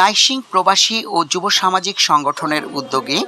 নাইসিং প্রবাসী ও যুব সামাজিক সংগঠনের উদ্যোগে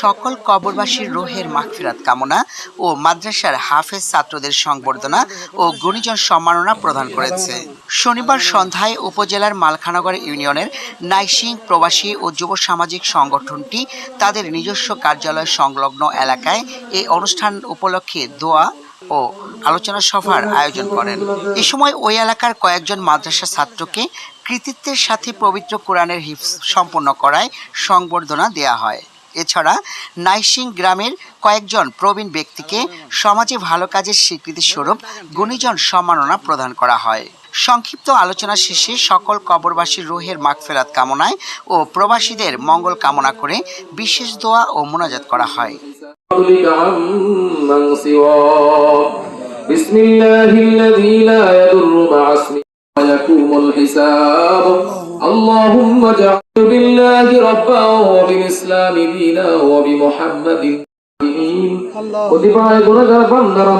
সকল কবরবাসীর রোহের মাগফিরাত কামনা ও মাদ্রাসার হাফেজ ছাত্রদের সংবর্ধনা ও গুণীজন সম্মাননা প্রদান করেছে। শনিবার সন্ধ্যায় উপজেলার মালখানগর ইউনিয়নের নাইসিং প্রবাসী ও যুব সামাজিক সংগঠনটি তাদের নিজস্ব কার্যালয় সংলগ্ন এলাকায় এই অনুষ্ঠান উপলক্ষে দোয়া ও আলোচনা সভার আয়োজন করেন। এ সময় ওই এলাকার কয়েকজন মাদ্রাসা ছাত্রকে কৃতিত্বের সাথে পবিত্র কোরআনের হিফজ সম্পন্ন করায় সংবর্ধনা দেয়া হয়। এছাড়া নাইসিং গ্রামের কয়েকজন প্রবীণ ব্যক্তিকে সমাজে ভালো কাজের স্বীকৃতি স্বরূপ গুণীজন সম্মাননা প্রদান করা হয়। সংক্ষিপ্ত আলোচনা শেষে সকল কবরবাসীর রোহের মাগফেরাত কামনায় ও প্রবাসীদের মঙ্গল কামনা করে বিশেষ দোয়া ও মোনাজাত করা হয়। فضلك عمن سواه بسم الله الذي لا يضر مع اسمه ويقوم الحساب. اللهم اجعل بالله ربا وبالإسلام دينا وبمحمد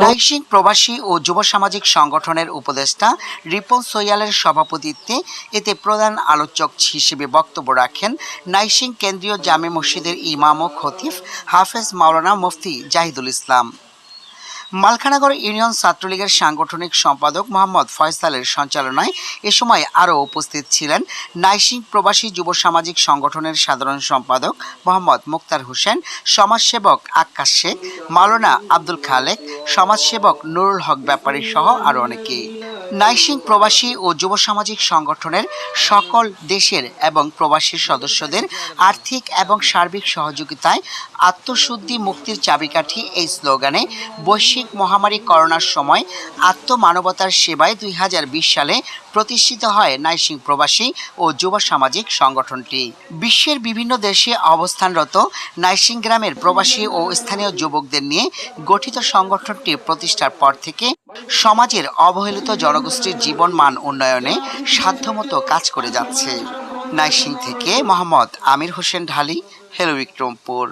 নাইসিং প্রবাসী ও যুব সামাজিক সংগঠনের উপদেষ্টা রিপন সৈয়ালের সভাপতিত্বে এতে প্রধান আলোচক হিসেবে বক্তব্য রাখেন নাইসিং কেন্দ্রীয় জামে মসজিদের ইমাম ও খতিফ হাফেজ মাওলানা মুফতি জাহিদুল ইসলাম। মালখানগর ইউনিয়ন ছাত্রলীগের সাংগঠনিক সম্পাদক মোহাম্মদ ফয়সালের সঞ্চালনায় এ সময় আরও উপস্থিত ছিলেন নাইসিং প্রবাসী যুব সামাজিক সংগঠনের সাধারণ সম্পাদক মোহাম্মদ মুক্তার হোসেন, সমাজসেবক আক্কাশ শেখ, মাওলানা আব্দুল খালেক, সমাজসেবক নুরুল হক ব্যাপারী সহ আরও অনেকে নাইসিং প্রবাসী ও যুব সামাজিক সংগঠনের সকল দেশের এবং প্রবাসী সদস্যদের আর্থিক এবং সার্বিক সহযোগিতায় আত্মশুদ্ধি মুক্তির চাবিকাঠি এই স্লোগানে বৈশ্বিক মহামারী করোনার সময় আত্মমানবতার সেবায় দুই হাজার বিশ সালে প্রতিষ্ঠিত হয় নাইসিং প্রবাসী ও যুব সামাজিক সংগঠনটি। বিশ্বের বিভিন্ন দেশে অবস্থানরত নাইসিং গ্রামের প্রবাসী ও স্থানীয় যুবকদের নিয়ে গঠিত সংগঠনটি প্রতিষ্ঠার পর থেকে সমাজের অবহেলিত জনগোষ্ঠীর জীবন মান উন্নয়নে সাধ্যমতো কাজ করে যাচ্ছে। নাইসিং থেকে মোহাম্মদ আমির হোসেন ঢালি হেলো বিক্রমপুর